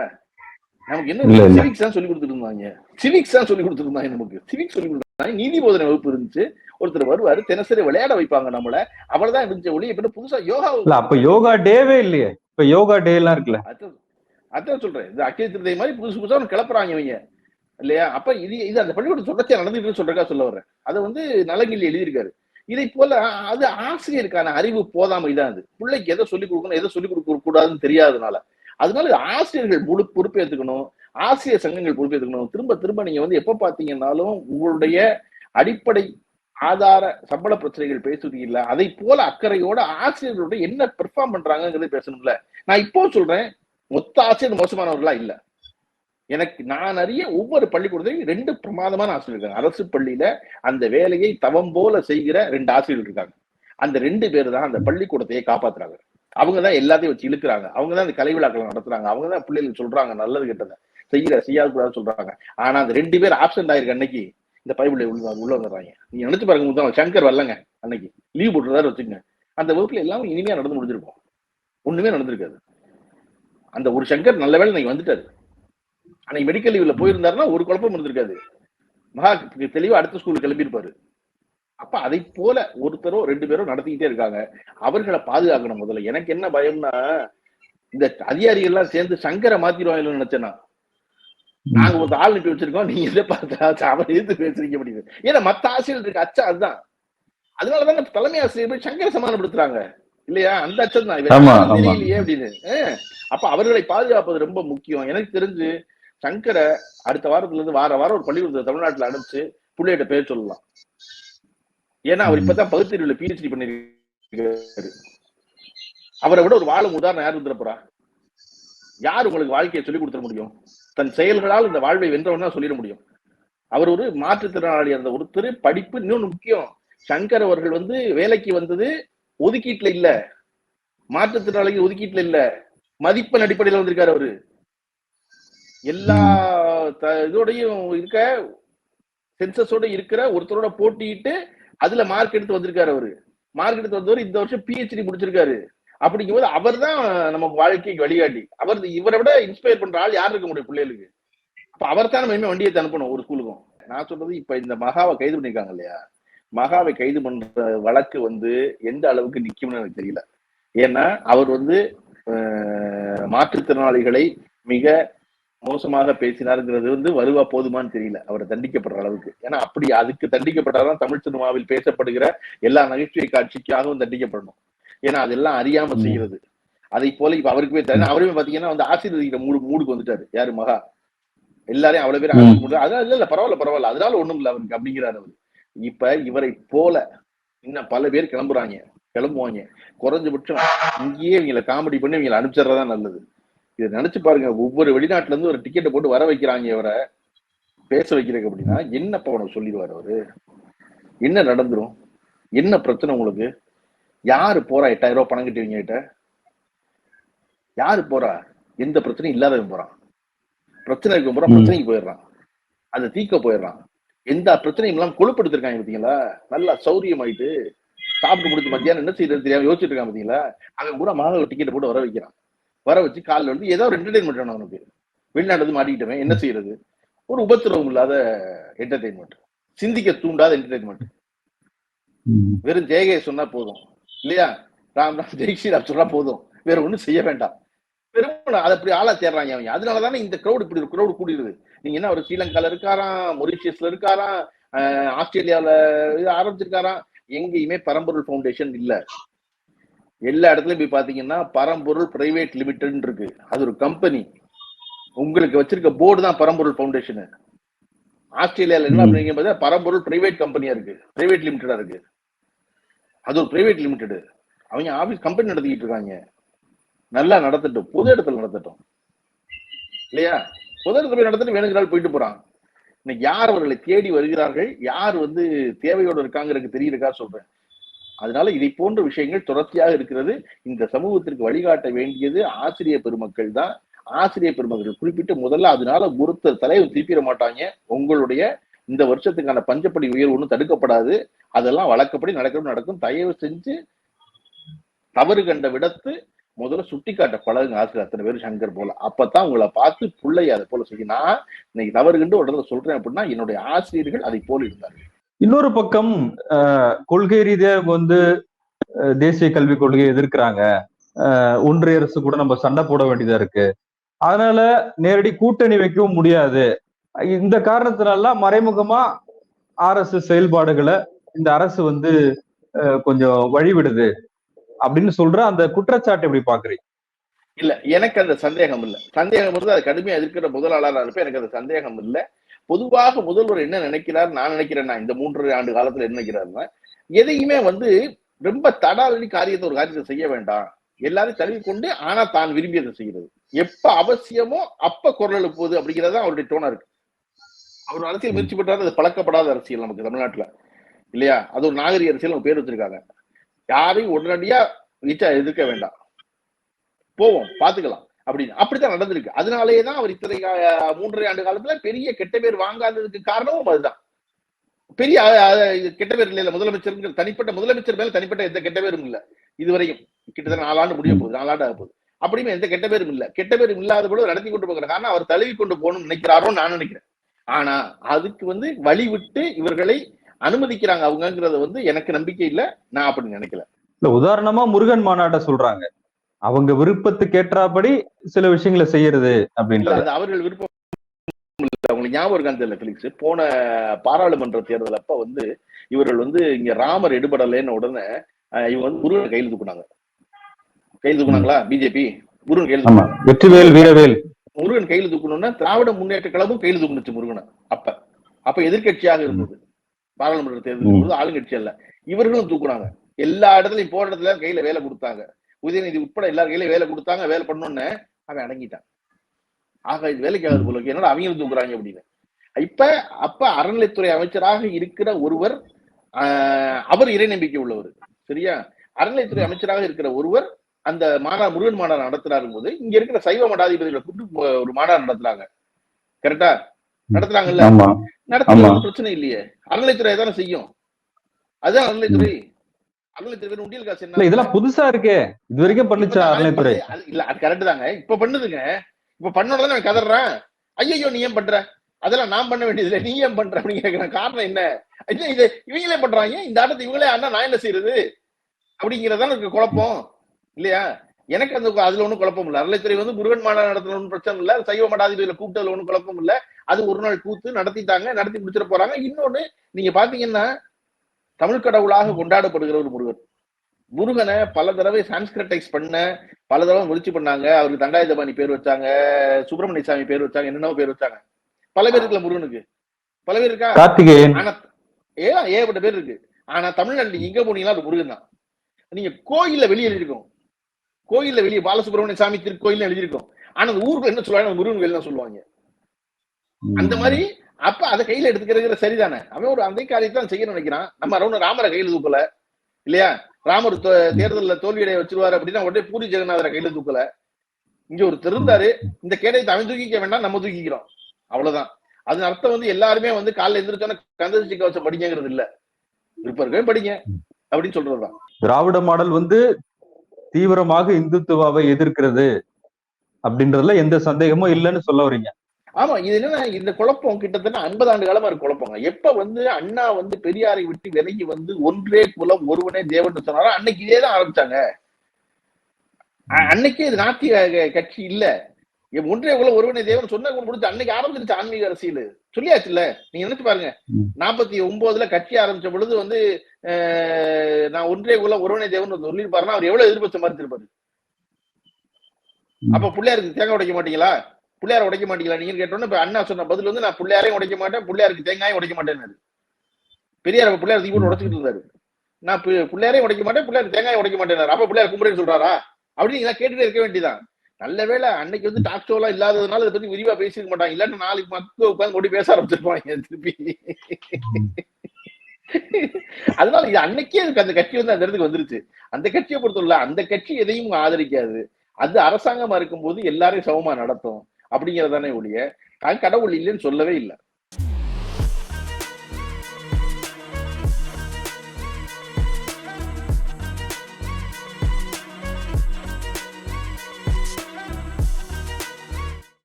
நமக்கு என்ன. சிவிக்ஸ் தான் சொல்லி கொடுத்துட்டு இருந்தாங்க சிவிக்ஸ் தான் சொல்லி கொடுத்துட்டு இருந்தாங்க நமக்கு. சிவிக்ஸ் சொல்லி கொடுத்தாங்க நீதி போதனை வகுப்பு இருந்துச்சு. ஒருத்தர் வருவாரு தினசரி விளையாட வைப்பாங்க நம்மள. அவ்வளவுதான் இருந்துச்சு ஒளி இப்ப புதுசா யோகா அப்ப யோகா டேவே இல்லையே. இப்ப யோகா டே எல்லாம் இருக்குல்ல. அதான் சொல்றேன். இந்த அக்ஷய திருதை மாதிரி புதுசு புதுசா கிளப்புறாங்க இவங்க. இல்லையா? அப்ப இது இது அந்த பள்ளிக்கூட தொடர்ச்சியா நடந்துட்டு சொல்றக்கா சொல்ல வர்றேன். அதை வந்து நலங்கில் எழுதியிருக்காரு. இதை போல அது ஆசிரியருக்கான அறிவு போதாமை தான் அது. பிள்ளைக்கு எதை சொல்லிக் கொடுக்கணும் எதை சொல்லிக் கொடுக்க கூடாதுன்னு தெரியாதனால அதனால ஆசிரியர்கள் முழு பொறுப்பேற்றுக்கணும் ஆசிரியர் சங்கங்கள் பொறுப்பேற்றுக்கணும் திரும்ப திரும்ப நீங்க வந்து எப்ப பாத்தீங்கன்னாலும் உங்களுடைய அடிப்படை ஆதார சம்பள பிரச்சனைகள் பேசுவது இல்ல. அதை போல அக்கறையோட ஆசிரியர்களோட என்ன பெர்ஃபார்ம் பண்றாங்கிறத பேசணும்ல. நான் இப்போ சொல்றேன் மொத்த ஆசிரியர் மோசமானவர்களா இல்லை. எனக்கு நான் அறிய ஒவ்வொரு பள்ளிக்கூடத்திலையும் ரெண்டு பிரமாதமான ஆசிரியர் இருக்காங்க. அரசு பள்ளியில அந்த வேலையை தவம் போல செய்கிற ரெண்டு ஆசிரியர்கள் இருக்காங்க. அந்த ரெண்டு பேர் தான் அந்த பள்ளிக்கூடத்தையே காப்பாத்துறாங்க. அவங்க தான் எல்லாத்தையும் வச்சு இழுக்கிறாங்க. அவங்க தான் அந்த கலை விழாக்களை நடத்துறாங்க. அவங்க தான் பிள்ளைகளுக்கு சொல்றாங்க நல்லது கெட்டதை. செய்யற செய்யாது கூடாது சொல்றாங்க. ஆனா அந்த ரெண்டு பேர் ஆப்சென்ட் ஆயிருக்கு அன்னைக்கு இந்த பைபிள் உள்ள உள்ள வந்துடுறாங்க. நீங்க நினைச்சு பாருங்க முதல் சங்கர் வரலங்க அன்னைக்கு. லீவ் போட்டுறதாரு வச்சுங்க அந்த வகுப்புல எல்லாம் இனிமையா நடந்து முடிஞ்சிருக்கும். ஒண்ணுமே நடந்திருக்காது. அந்த ஒரு சங்கர் நல்ல வேலை இன்னைக்கு வந்துட்டாரு. அன்னைக்கு மெடிக்கல் லீவ்ல போயிருந்தாருன்னா ஒரு குழப்பம் இருந்திருக்காது. மகா தெளிவா அடுத்த ஸ்கூலுக்கு கிளம்பியிருப்பாரு. அப்ப அதை போல ஒருத்தரோ ரெண்டு பேரோ நடத்திக்கிட்டே இருக்காங்க. அவர்களை பாதுகாக்கணும் முதல்ல. எனக்கு என்ன பயம்னா இந்த அதிகாரிகள் எல்லாம் சேர்ந்து சங்கரை மாத்திடுவாங்கன்னு நினைச்சேன்னா நாங்க ஒரு ஆள் அனுப்பி வச்சிருக்கோம் நீங்க இதை பார்த்தா அவன் எதிர்த்து பேசுறீங்க அப்படின்னு ஏன்னா மத்த ஆசிரியர் இருக்கு அச்சா அதுதான். அதனாலதான் தலைமை ஆசிரியர் போய் சங்கரை சமாதானப்படுத்துறாங்க. இல்லையா? அந்த அச்சம் தான். தெரியலையே அப்படின்னு. அப்ப அவர்களை பாதுகாப்பது ரொம்ப முக்கியம். எனக்கு தெரிஞ்சு சங்கரை அடுத்த வாரத்துல இருந்து வார வாரம் ஒரு பள்ளிக்கூடத்தை தமிழ்நாட்டுல அனுப்பிச்சு பிள்ளைகிட்ட பேர் சொல்லலாம். ஏன்னா அவர் இப்பதான் பகுத்தறிவுல பிஹெச்டி பண்ணிருக்காரு. அவரை விட ஒரு வாழும் உதாரணம் யார் இருந்துட போறா? யார் உங்களுக்கு வாழ்க்கையை சொல்லி கொடுத்துட முடியும்? தன் செயல்களால் இந்த வாழ்வை வென்றவன் தான் சொல்லிட முடியும். அவர் ஒரு மாற்றுத்திறனாளி அந்த ஒருத்தர் படிப்பு இன்னொன்னு முக்கியம். சங்கர் அவர்கள் வந்து வேலைக்கு வந்தது ஒதுக்கீட்டுல இல்ல. மாற்றுத்திறனாளிகள் ஒதுக்கீட்டுல இல்ல. மதிப்பெண் அடிப்படையில வந்திருக்காரு அவரு. எல்லா த- இதோடையும் இருக்க சென்சஸோட இருக்கிற ஒருத்தரோட போட்டியிட்டு அதுல மார்க் எடுத்து வந்திருக்காரு அவரு. மார்க் எடுத்து வந்தவர் இந்த வருஷம் பிஹெச்டி முடிச்சிருக்காரு. அப்படிங்கும்போது அவர் தான் நம்ம வாழ்க்கைக்கு வழிகாட்டி. அவர் இவரை விட இன்ஸ்பயர் பண்ற ஆள் யார் இருக்க முடியும் பிள்ளைகளுக்கு? அப்ப அவர் தான் நம்ம வண்டியை அனுப்பணும் ஒரு ஸ்கூலுக்கும். நான் சொல்றது இப்ப இந்த மகாவை கைது பண்ணிருக்காங்க இல்லையா? மகாவை கைது பண்ற வழக்கு வந்து எந்த அளவுக்கு நிக்கும்னு எனக்கு தெரியல. ஏன்னா அவர் வந்து மாற்றுத்திறனாளிகளை மிக மோசமாக பேசினாருங்கிறது வந்து வருவா போதுமான்னு தெரியல. அவரை தண்டிக்கப்படுற அளவுக்கு. ஏன்னா அப்படி அதுக்கு தண்டிக்கப்பட்டாதான் தமிழ் சினிமாவில் பேசப்படுகிற எல்லா நகைச்சுவை காட்சிக்காகவும் தண்டிக்கப்படணும். ஏன்னா அதெல்லாம் அறியாம. செய்யறது. அதை போல இப்ப அவருக்கு போய் அவருமே பாத்தீங்கன்னா வந்து ஆசீர்வதிக்கிற மூடு மூடுக்கு வந்துட்டாரு. யாரு? மகா. எல்லாரையும் அவ்வளவு பேர் ம். ஆசீர்வதிக்க- அதான் இல்ல இல்ல பரவாயில்ல பரவாயில்ல. அதனால ஒண்ணும் இல்ல அவருக்கு அப்படிங்கிறாரு அவரு. இப்ப இவரை போல இன்னும் பல பேர் கிளம்புறாங்க. கிளம்புவாங்க. குறைஞ்சபட்சம் இங்கேயே இவங்களை காமெடி பண்ணி இவங்களை அனுப்பிச்சிடுறதா நல்லது. இதை நினைச்சு பாருங்க ஒவ்வொரு வெளிநாட்டுல இருந்து ஒரு டிக்கெட்டை போட்டு வர வைக்கிறாங்க இவரை. பேச வைக்கிறதுக்கு அப்படின்னா என்னப்பா உனக்கு சொல்லிடுவாரு அவரு? என்ன நடந்துரும்? என்ன பிரச்சனை உங்களுக்கு? யாரு போறா எட்டாயிரம் ரூபாய் பணம் கட்டுவீங்க கிட்ட? யாரு போறா? எந்த பிரச்சனையும் இல்லாதவன் போறான். பிரச்சனை இருக்கும் போற ம். பிரச்சனைக்கு போயிடுறான். அதை தீக்க போயிடுறான். எந்த பிரச்சனையும் இல்லாம கொழுப்படுத்திருக்காங்க பாத்தீங்களா நல்லா சௌரியமாயிட்டு சாப்பிட்டு முடிச்சு மத்தியானம் என்ன செய்யறது தெரியாம யோசிச்சுட்டு இருக்கான் பாத்தீங்களா அவன் கூட மாதவ டிக்கெட் போட்டு வர வைக்கிறான். வர வச்சு காலில் வந்து ஏதோ ஒரு என்டர்டைன்மெண்ட் வேணும் அவனுக்கு வெளிநாட்டு வந்து மாட்டிக்கிட்டவன் என்ன செய்யறது? ஒரு உபத்திரவம் இல்லாத என்டர்டைன்மெண்ட் சிந்திக்க தூண்டாத என்டர்டைன்மெண்ட். வெறும் ஜெயகே சொன்னா போதும். இல்லையா? ராம் ராம் ஜெய் ஸ்ரீராம் சொன்னா போதும். வேற ஒண்ணும் செய்ய வேண்டாம். வெறும் அதை அப்படி ஆளா தேடுறாங்க அவங்க. அதனாலதானே இந்த க்ரௌட் இப்படி க்ரௌட் கூடிடுது நீங்க என்ன ஒரு ஸ்ரீலங்கால இருக்காராம் மொரிஷியஸ்ல இருக்காராம் இது ஆரம்பிச்சிருக்காராம். எங்கேயுமே பரம்பொருள் ஃபவுண்டேஷன் இல்ல. எல்லா இடத்துலயும் போய் பாத்தீங்கன்னா பரம்பொருள் பிரைவேட் லிமிடெட் இருக்கு. அது ஒரு கம்பெனி உங்களுக்கு வச்சிருக்க போர்டு தான் பரம்பொருள் ஃபவுண்டேஷன் ஆஸ்திரேலியால என்ன ம். பண்ணீங்க பார்த்தா பரம்பொருள் பிரைவேட் கம்பெனியா இருக்கு. பிரைவேட் லிமிடெடா இருக்கு. அது ஒரு பிரைவேட் லிமிடெட் அவங்க ஆபீஸ் கம்பெனி நடத்திக்கிட்டு இருக்காங்க. நல்லா நடத்தட்டும். பொது இடத்துல நடத்தட்டும். இல்லையா? பொது இடத்துல போய் நடத்திட்டு வேணுங்கிறால் போயிட்டு போறான். இன்னைக்கு யார் அவர்களை தேடி வருகிறார்கள்? யார் வந்து தேவையோடு இருக்காங்கிறதுக்கு தெரியிருக்கா சொல்றேன். அதனால இதை போன்ற விஷயங்கள் தொடர்ச்சியாக இருக்கிறது. இந்த சமூகத்திற்கு வழிகாட்ட வேண்டியது ஆசிரியர் பெருமக்கள் தான். ஆசிரியர் பெருமக்கள் குறிப்பிட்டு முதல்ல அதனால ஒருத்தர் தலைவர் திருப்பிட மாட்டாங்க. உங்களுடைய இந்த வருஷத்துக்கான பஞ்சப்படி உயர்வு ஒன்றும் தடுக்கப்படாது. அதெல்லாம் வழக்கப்படி நடக்கணும் நடக்கும். தயவு செஞ்சு தவறு கண்ட விடத்து முதல்ல சுட்டிக்காட்ட பழகுங்க ஆசிரியர். அத்தனை பேர் சங்கர் போல. அப்பதான் உங்களை பார்த்து பிள்ளை அதை போல செய்யும் நான் இன்னைக்கு தவறு கண்டு ஒரு இடத்துல சொல்றேன் அப்படின்னா என்னுடைய ஆசிரியர்கள் அதை போல இருந்தார்கள். இன்னொரு பக்கம் கொள்கை ரீதியாக வந்து தேசிய கல்விக் கொள்கையை எதிர்க்கிறாங்க. அஹ், ஒன்றிய அரசு கூட நம்ம சண்டை போட வேண்டியதா இருக்கு. அதனால நேரடி கூட்டணி வைக்கவும் முடியாது. இந்த காரணத்தினால மறைமுகமா அரசு செயல்பாடுகளை இந்த அரசு வந்து கொஞ்சம் வழிவிடுது. அப்படின்னு சொல்ற அந்த குற்றச்சாட்டு எப்படி பாக்குறீங்க? இல்ல எனக்கு அந்த சந்தேகம் இல்லை. சந்தேகம் இருந்து அது கடுமையா எதிர்க்கிற முதலாளராக இருப்ப எனக்கு அந்த சந்தேகம் இல்ல. பொதுவாக முதல்வர் என்ன நினைக்கிறார் நான் நினைக்கிறேன் நான் இந்த மூன்று ஆண்டு காலத்துல என்ன நினைக்கிறாருன்னா எதையுமே வந்து ரொம்ப தடாலடி காரியத்தை ஒரு காரியத்தை செய்ய வேண்டாம். எல்லாரும் தழுவி கொண்டு ஆனா தான் விரும்பியதை செய்யறது எப்ப அவசியமோ அப்ப குரல் எழுப்புவது அப்படிங்கிறது தான் அவருடைய டோனா இருக்கு. அவர் அரசியல் முயற்சி பண்றாரு அது பழக்கப்படாத அரசியல் நமக்கு தமிழ்நாட்டுல. இல்லையா? அது ஒரு நாகரிக அரசியல் அவங்க பேர் வச்சிருக்காங்க. யாரையும் உடனடியா நீச்சா எதிர்க்க வேண்டாம். போவோம் பாத்துக்கலாம். அப்படின்னு. அப்படித்தான் நடந்திருக்கு. அதனாலேயே தான் அவர் இத்தனை மூன்றரை ஆண்டு காலத்துல பெரிய கெட்ட பேர் வாங்காததுக்கு காரணமும் அதுதான். பெரிய கெட்ட பேர் இல்ல முதலமைச்சர் தனிப்பட்ட முதலமைச்சர் மேல தனிப்பட்ட எந்த கெட்ட பேரும் இல்ல. இதுவரையும். கிட்டத்தட்ட நாலாண்டு முடிய போகுது நாலாண்டு ஆக போகுது. அப்படியுமே எந்த கெட்ட பேரும் இல்ல. கெட்ட பேரும் இல்லாத போல நடத்தி கொண்டு போகிற காரணம் அவர் தழுவி கொண்டு போகணும்னு நினைக்கிறாரோ நான் நினைக்கிறேன். ஆனா அதுக்கு வந்து வழி விட்டு இவர்களை அனுமதிக்கிறாங்க அவங்கங்கிறத வந்து எனக்கு நம்பிக்கை இல்ல. நான் அப்படி நினைக்கல. இல்ல உதாரணமா முருகன் மாநாட்டை சொல்றாங்க. அவங்க விருப்பத்துக்கு ஏற்றாபடி சில விஷயங்களை செய்யறது அப்படின்றது. அவர்கள் விருப்பம் இல்ல. உங்களுக்கு ஞாபகம் இருக்கான்னு தெரியல பிலிக்ஸ் போன பாராளுமன்ற தேர்தல் அப்ப வந்து இவர்கள் வந்து இங்க ராமர் எடுபடலைன்னு உடனே இவங்க வந்து முருகன் கையில் தூக்குனாங்க கையில் தூக்குனாங்களா பிஜேபி? முருகன் கையில் வெற்றிவேல் வீரவேல். முருகன் கையில் தூக்கணும்னா திராவிட முன்னேற்ற கழகம் கையில் தூக்குனுச்சு முருகனை அப்ப. அப்ப எதிர்க்கட்சியாக இருந்தது. பாராளுமன்ற தேர்தல் ஆளுங்கட்சி அல்ல. இவர்களும் தூக்குனாங்க. எல்லா இடத்துலயும் போற இடத்துல கையில வேலை கொடுத்தாங்க. உதயநிதி உட்பட எல்லார் கையில வேலை கொடுத்தாங்க வேலை பண்ணோன்னு அவன் அடங்கிட்டான். ஆக இது வேலைக்கு ஆகுது போல. என்னடா அவங்களும் தூக்குறாங்க அப்படின்னு. இப்ப அப்ப அறநிலைத்துறை அமைச்சராக இருக்கிற ஒருவர் அவர் இறை நம்பிக்கை உள்ளவர். சரியா? அறநிலைத்துறை அமைச்சராக இருக்கிற ஒருவர் அந்த மாநா முருகன் மாநாடு நடத்துறாரு போது இங்க இருக்கிற சைவ மடாதிபதிகளை கூப்பிட்டு ஒரு மாநாடு நடத்துறாங்க. கரெக்டா நடத்துறாங்கல்ல? நடத்துறது பிரச்சனை இல்லையே. அறநிலைத்துறை தானே செய்யும். அதுதான் அறநிலைத்துறை இதெல்லாம் புதுசா இருக்கே. இது வரைக்கும் பண்ணுச்சா அறநிலைத்துறை இல்ல அது கரெக்ட் தாங்க. இப்ப பண்ணுதுங்க. இப்ப பண்ணோட நான் கதறேன் ஐயோ நீ ஏன் பண்ற? அதெல்லாம் நான் பண்ண வேண்டியது இல்ல நீ ஏன் பண்ற அப்படின்னு காரணம் என்ன? இது இவங்களே பண்றாங்க இந்த ஆட்டத்தை இவங்களே ஆனா நான் என்ன செய்யறது அப்படிங்கறதான இருக்கு குழப்பம். இல்லையா? எனக்கு அந்த அதுல ஒண்ணும் குழப்பம் இல்ல. அறநிலைத்துறை வந்து முருகன் மாநாடு நடத்துல ஒன்றும் பிரச்சனை இல்ல. சைவ மடாதிபதியில கூப்பிட்டதுல ஒண்ணும் குழப்பம் இல்ல. அது ஒரு நாள் கூத்து நடத்திட்டாங்க. நடத்தி முடிச்சிட போறாங்க. இன்னொன்னு நீங்க பாத்தீங்கன்னா தமிழ் கடவுளாக கொண்டாடப்படுகிற ஒரு முருகன். முருகனை பல தடவை சான்ஸ்கிரிட்டைஸ் பண்ண பல தடவை முயற்சி பண்ணாங்க. அவருக்கு தண்டாயுதபாணி பேர் வச்சாங்க சுப்பிரமணிய சாமி பேர் வச்சாங்க என்னென்னவோ பேர் வச்சாங்க. பல பேர் இருக்குல்ல முருகனுக்கு. பல பேர் இருக்கா? கார்த்திகேயன். ஆனா ஏன் ஏகப்பட்ட பேர் இருக்கு. ஆனா தமிழ்நாட்டுல நீங்க எங்க போனீங்கன்னா அது முருகன் தான். நீங்க கோயில்ல வெளியே எழுதிருக்கோம். கோயில்ல வெளியே பாலசுப்ரமணிய சாமி திருக்கோயில் எழுதியிருக்கோம் ஆனா அந்த ஊருக்கு என்ன சொல்லுவாங்க? முருகன் தான் சொல்லுவாங்க. அந்த மாதிரி அப்ப அதை கையில எடுத்துக்கிறது சரிதானே? அவன் ஒரு அந்த காரியத்தை தான் செய்யணும்னு நினைக்கிறான். நம்ம ரவுண்ட் ராமரை கையில தூக்கல இல்லையா? ராமர் தேர்தலில் தோல்வியடைய வச்சிருவாரு அப்படின்னா உடனே பூரி ஜெகநாதரை கையில தூக்கல. இங்க ஒரு திருந்தாரு இந்த கேடயத்தை அவன் தூக்கிக்க வேண்டாம் நம்ம தூக்கிக்கிறோம். அவ்வளவுதான். அதன் அர்த்தம் வந்து எல்லாருமே வந்து காலைல எந்திரிச்சோன்னா கந்தசி கவசம் படிங்கிறது இல்ல. விருப்பம் இருக்கவே படிங்க அப்படின்னு சொல்றதுதான். திராவிட மாடல் வந்து தீவிரமாக இந்துத்துவாவை எதிர்க்கிறது அப்படின்றதுல எந்த சந்தேகமும் இல்லைன்னு சொல்ல வரீங்க. ஆமா இது என்னன்னா இந்த குழப்பம் கிட்டத்தட்ட ஐம்பது ஆண்டு காலமா இருக்கு குழப்பங்க. எப்ப வந்து அண்ணா வந்து பெரியாரை விட்டு விலகி வந்து ஒன்றே குலம் ஒருவனே தேவன் சொன்னாரோ அன்னைக்கு இதேதான் ஆரம்பிச்சாங்க. அன்னைக்கே இது நாத்திய கட்சி இல்ல. ஒன்றே குலம் ஒருவனே தேவன் சொன்ன முடிச்சு அன்னைக்கு ஆரம்பிச்சிருச்சு ஆன்மீக அரசியல். சொல்லியாச்சுல்ல? நீங்க நினைச்சு பாருங்க. நாற்பத்தி ஒன்பதுல கட்சி ஆரம்பிச்ச பொழுது வந்து நான் ஒன்றே குலம் ஒருவனே தேவன் சொல்லியிருப்பாருன்னா அவர் எவ்வளவு எதிர்பார்த்த மாதிரி இருப்பாரு ம். அப்ப பிள்ளையாருக்கு தேங்காய் உடைக்க மாட்டீங்களா? பிள்ளையார உடைக்க மாட்டீங்களா? நீங்க கேட்டோன்னு இப்ப அண்ணா சொன்ன பதில் வந்து நான் பிள்ளையாரையும் உடைக்க மாட்டேன் பிள்ளையாருக்கு தேங்காயும் உடைக்க மாட்டேன்னு பெரியார் பிள்ளையார் தீபம் உடைச்சிட்டு இருந்தாரு. நான் பிள்ளையாரையும் உடைக்க மாட்டேன் பிள்ளையார் தேங்காயும் உடைக்க மாட்டேனாரு அப்ப பிள்ளையார் கும்பிடுன்னு சொல்றாரா? அப்படின்னு நீங்க கேட்டுட்டே இருக்க வேண்டியதான் நல்ல வேளை அன்னைக்கு வந்து டாக் ஷோ எல்லாம் இல்லாததுனால இதை பத்தி விரிவா பேசிக்க மாட்டாங்க. இல்லாட்டி நாளைக்கு மக்கள் உட்காந்து கொண்டு பேச ஆரம்பிச்சிருப்பாங்க திருப்பி. அதனால இது அன்னைக்கே அந்த கட்சி வந்து அந்த இடத்துக்கு வந்துருச்சு. அந்த கட்சியை பொறுத்தவரை அந்த கட்சி எதையும் ஆதரிக்காது. அது அரசாங்கமா இருக்கும்போது எல்லாரையும் சமமா நடத்தும். அப்படிங்கறதானே ஒழிய நான் கடவுள் இல்லைன்னு சொல்லவே இல்லை.